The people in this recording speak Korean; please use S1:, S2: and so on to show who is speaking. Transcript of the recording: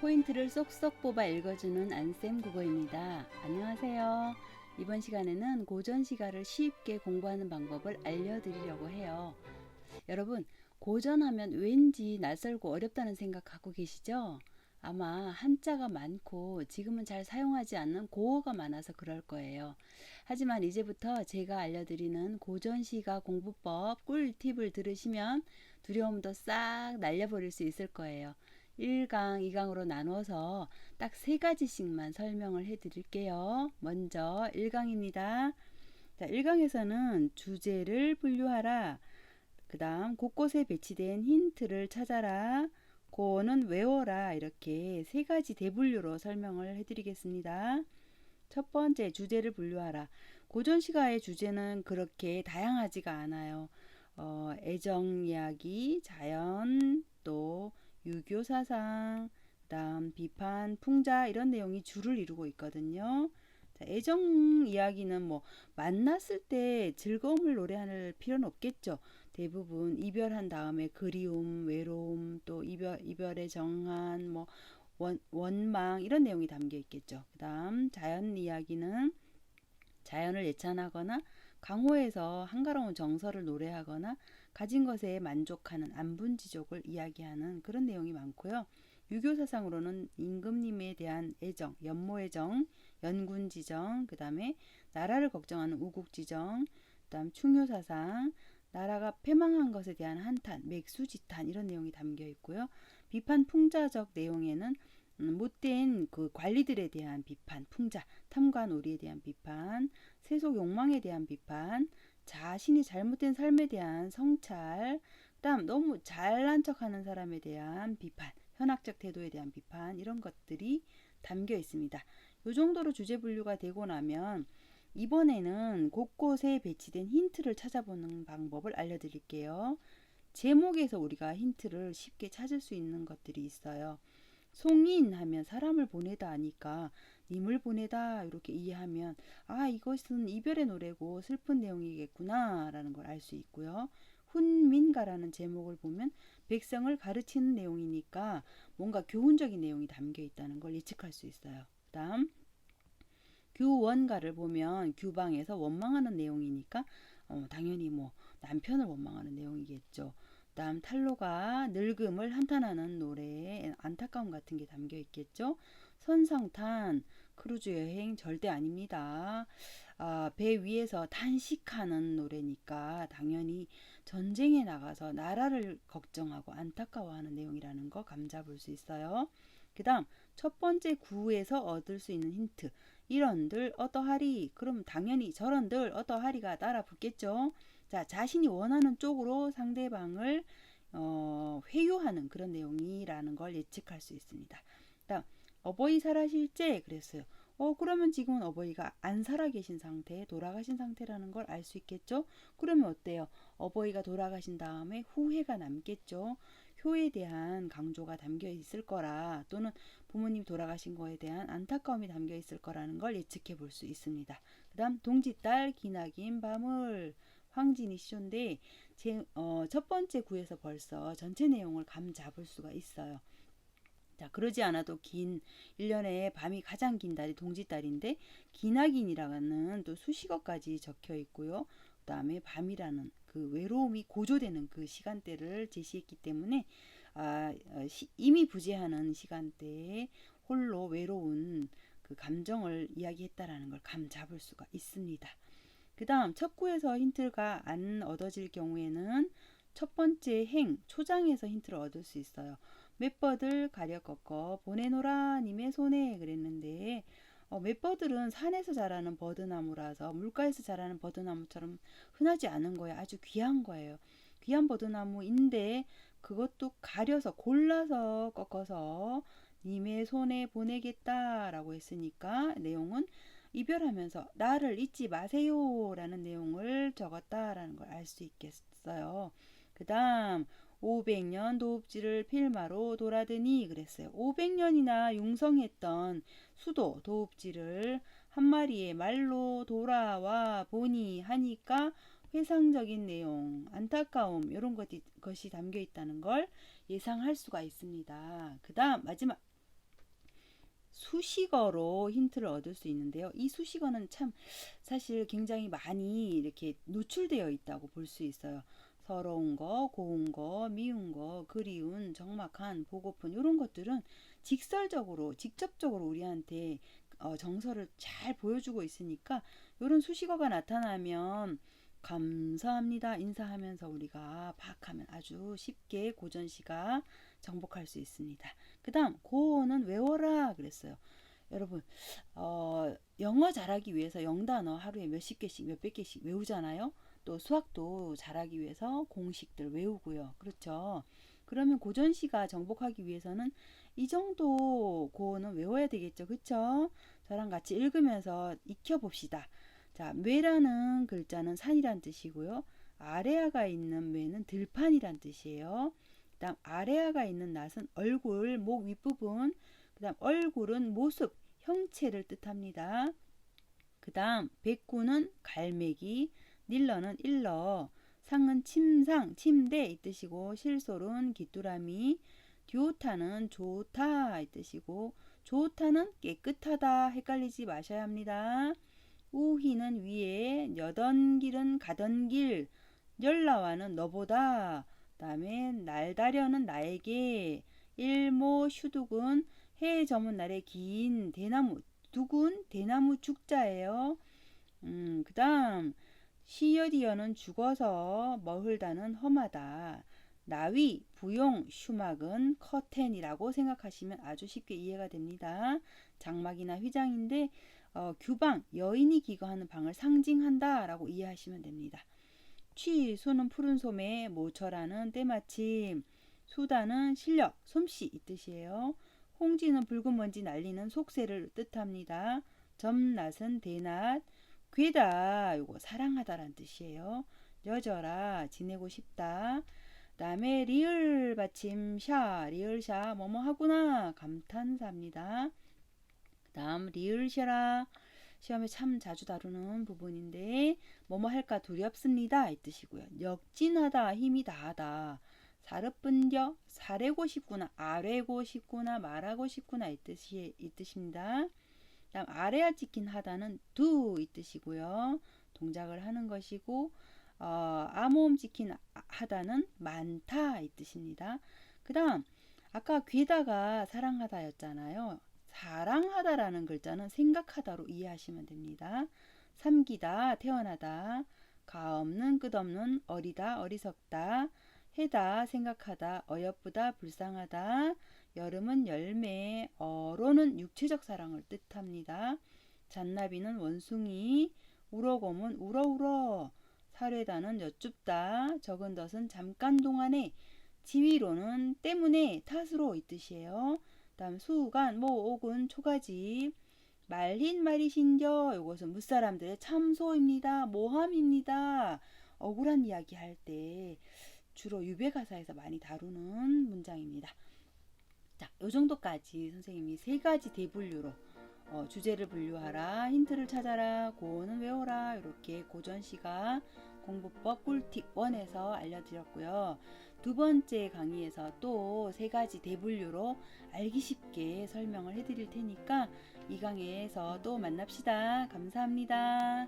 S1: 포인트를 쏙쏙 뽑아 읽어주는 안쌤 국어입니다. 안녕하세요. 이번 시간에는 고전 시가를 쉽게 공부하는 방법을 알려드리려고 해요. 여러분, 고전하면 왠지 낯설고 어렵다는 생각 갖고 계시죠? 아마 한자가 많고 지금은 잘 사용하지 않는 고어가 많아서 그럴 거예요. 하지만 이제부터 제가 알려드리는 고전시가 공부법 꿀팁을 들으시면 두려움도 싹 날려버릴 수 있을 거예요. 1강, 2강으로 나눠서 딱 세 가지씩만 설명을 해 드릴게요. 먼저 1강입니다. 자, 1강에서는 주제를 분류하라. 그 다음 곳곳에 배치된 힌트를 찾아라. 고는 외워라. 이렇게 세 가지 대분류로 설명을 해드리겠습니다. 첫 번째 주제를 분류하라. 고전 시가의 주제는 그렇게 다양하지가 않아요. 어, 애정 이야기, 자연, 또 유교 사상, 그다음 비판, 풍자 이런 내용이 주를 이루고 있거든요. 자, 애정 이야기는 뭐 만났을 때 즐거움을 노래할 필요는 없겠죠. 대부분 이별한 다음에 그리움, 외로움, 또 이별 이별의 정한, 뭐 원, 원망 이런 내용이 담겨 있겠죠. 그다음 자연 이야기는 자연을 예찬하거나 강호에서 한가로운 정서를 노래하거나 가진 것에 만족하는 안분지족을 이야기하는 그런 내용이 많고요. 유교 사상으로는 임금님에 대한 애정, 연모애정, 연군지정, 그 다음에 나라를 걱정하는 우국지정, 그 다음 충효사상, 나라가 패망한 것에 대한 한탄, 맥수지탄 이런 내용이 담겨 있고요. 비판 풍자적 내용에는 음, 못된 그 관리들에 대한 비판, 풍자, 탐과 놀이에 대한 비판, 세속 욕망에 대한 비판, 자신이 잘못된 삶에 대한 성찰, 그다음 너무 잘난 척하는 사람에 대한 비판, 현학적 태도에 대한 비판 이런 것들이 담겨 있습니다. 이 정도로 주제 분류가 되고 나면 이번에는 곳곳에 배치된 힌트를 찾아보는 방법을 알려드릴게요. 제목에서 우리가 힌트를 쉽게 찾을 수 있는 것들이 있어요. 송인 하면 사람을 보내다 하니까 님을 보내다 이렇게 이해하면 아 이것은 이별의 노래고 슬픈 내용이겠구나 라는 걸 알 수 있고요. 훈민가라는 제목을 보면 백성을 가르치는 내용이니까 뭔가 교훈적인 내용이 담겨 있다는 걸 예측할 수 있어요. 그다음 규원가를 보면 규방에서 원망하는 내용이니까 어, 당연히 뭐 남편을 원망하는 내용이겠죠. 다음 탈로가 늙음을 한탄하는 노래에 안타까움 같은 게 담겨 있겠죠. 선상탄 크루즈 여행 절대 아닙니다. 아, 배 위에서 탄식하는 노래니까 당연히 전쟁에 나가서 나라를 걱정하고 안타까워하는 내용이라는 거 감잡을 수 있어요. 그 다음 첫 번째 구에서 얻을 수 있는 힌트 이런들 어떠하리 그럼 당연히 저런들 어떠하리가 따라 붙겠죠. 자 자신이 원하는 쪽으로 상대방을 어, 회유하는 그런 내용이라는 걸 예측할 수 있습니다. 다음 어버이 살아실제 그랬어요. 어 그러면 지금은 어버이가 안 살아 계신 상태, 돌아가신 상태라는 걸 알 수 있겠죠? 그러면 어때요? 어버이가 돌아가신 다음에 후회가 남겠죠? 효에 대한 강조가 담겨 있을 거라 또는 부모님 돌아가신 거에 대한 안타까움이 담겨 있을 거라는 걸 예측해 볼 수 있습니다. 그 다음 동지딸 기나긴 밤을 황진이 시조인데 제, 어, 첫 번째 구에서 벌써 전체 내용을 감 잡을 수가 있어요. 자, 그러지 않아도 긴 1년에 밤이 가장 긴 달이 동지달인데 기나긴이라는 또 수식어까지 적혀 있고요. 그 다음에 밤이라는 그 외로움이 고조되는 그 시간대를 제시했기 때문에 아, 어, 시, 이미 부재하는 시간대에 홀로 외로운 그 감정을 이야기했다라는 걸 감 잡을 수가 있습니다. 그 다음 첫 구에서 힌트가 안 얻어질 경우에는 첫 번째 행, 초장에서 힌트를 얻을 수 있어요. 맷버들 가려 꺾어 보내노라 님의 손에 그랬는데 어, 맷버들은 산에서 자라는 버드나무라서 물가에서 자라는 버드나무처럼 흔하지 않은 거예요. 아주 귀한 거예요. 귀한 버드나무인데 그것도 가려서 골라서 꺾어서 님의 손에 보내겠다라고 했으니까 내용은 이별하면서 나를 잊지 마세요라는 내용을 적었다라는 걸 알 수 있겠어요. 그 다음 500년 도읍지를 필마로 돌아드니 그랬어요. 500년이나 융성했던 수도 도읍지를 한 마리의 말로 돌아와 보니 하니까 회상적인 내용, 안타까움 이런 것이, 것이 담겨 있다는 걸 예상할 수가 있습니다. 그 다음 마지막 수식어로 힌트를 얻을 수 있는데요. 이 수식어는 참 사실 굉장히 많이 이렇게 노출되어 있다고 볼 수 있어요. 서러운 거, 고운 거, 미운 거, 그리운, 적막한, 보고픈 이런 것들은 직설적으로, 직접적으로 우리한테 어, 정서를 잘 보여주고 있으니까 이런 수식어가 나타나면 감사합니다 인사하면서 우리가 박하면 아주 쉽게 고전 시가 정복할 수 있습니다. 그 다음 고어는 외워라 그랬어요. 여러분 어, 영어 잘하기 위해서 영단어 하루에 몇십 개씩 몇백 개씩 외우잖아요. 또 수학도 잘하기 위해서 공식들 외우고요. 그렇죠. 그러면 고전 시가 정복하기 위해서는 이 정도 고어는 외워야 되겠죠. 그렇죠? 저랑 같이 읽으면서 익혀 봅시다. 자, 뇌라는 글자는 산이란 뜻이고요. 아래아가 있는 뇌는 들판이란 뜻이에요. 그다음 아래아가 있는 낫은 얼굴, 목 윗부분. 그다음 얼굴은 모습, 형체를 뜻합니다. 그다음 백구는 갈매기, 닐러는 일러, 상은 침상, 침대 이 뜻이고 실솔은 귀뚜라미, 듀오타는 좋다 이 뜻이고 좋다는 깨끗하다 헷갈리지 마셔야 합니다. 우희는 위에 여던 길은 가던 길 열나와는 너보다 그다음에 날다려는 나에게 일모 슈둑은 해 저문 날의 긴 대나무 두군 대나무 죽자예요. 음, 그 다음 시어디어는 죽어서 머흘다는 험하다. 나위, 부용, 슈막은 커튼이라고 생각하시면 아주 쉽게 이해가 됩니다. 장막이나 휘장인데 어, 규방, 여인이 기거하는 방을 상징한다 라고 이해하시면 됩니다. 취, 수는 푸른 소매, 모처라는 때마침, 수다는 실력, 솜씨 이 뜻이에요. 홍지는 붉은 먼지 날리는 속세를 뜻합니다. 점낫은 대낮, 괴다 요거 사랑하다란 뜻이에요. 여져라 지내고 싶다. 그다음에 리을 받침 샤 리을 샤 뭐뭐 하구나 감탄사입니다. 그다음 리을 샤라 시험에 참 자주 다루는 부분인데 뭐뭐 할까 두렵습니다 이 뜻이고요. 역진하다 힘이 다하다. 사르뿐겨 사래고 싶구나 아래고 싶구나 말하고 싶구나 이 뜻이 이 뜻입니다. 다음 아래야 찍힌 하다는 do 이 뜻이고요. 동작을 하는 것이고 어, 암호음 찍힌 하다는 많다 이 뜻입니다. 그 다음 아까 괴다가 사랑하다였잖아요. 사랑하다라는 글자는 생각하다로 이해하시면 됩니다. 삼기다 태어나다 가없는 끝없는 어리다 어리석다 해다 생각하다 어여쁘다 불쌍하다 여름은 열매 어로는 육체적 사랑을 뜻합니다. 잔나비는 원숭이 우러곰은 우러우러 사례다는 여쭙다 적은 덫은 잠깐 동안에 지위로는 때문에 탓으로 이 뜻이에요. 다음 수간 모옥은 초가지 말린 말이신겨 이것은 무사람들의 참소입니다. 모함입니다. 억울한 이야기 할 때 주로 유배 가사에서 많이 다루는 문장입니다. 자, 요 정도까지 선생님이 세 가지 대분류로 어, 주제를 분류하라, 힌트를 찾아라, 고어는 외워라 이렇게 고전시가 공부법 꿀팁 1에서 알려드렸고요. 두 번째 강의에서 또 세 가지 대분류로 알기 쉽게 설명을 해드릴 테니까 이 강의에서 또 만납시다. 감사합니다.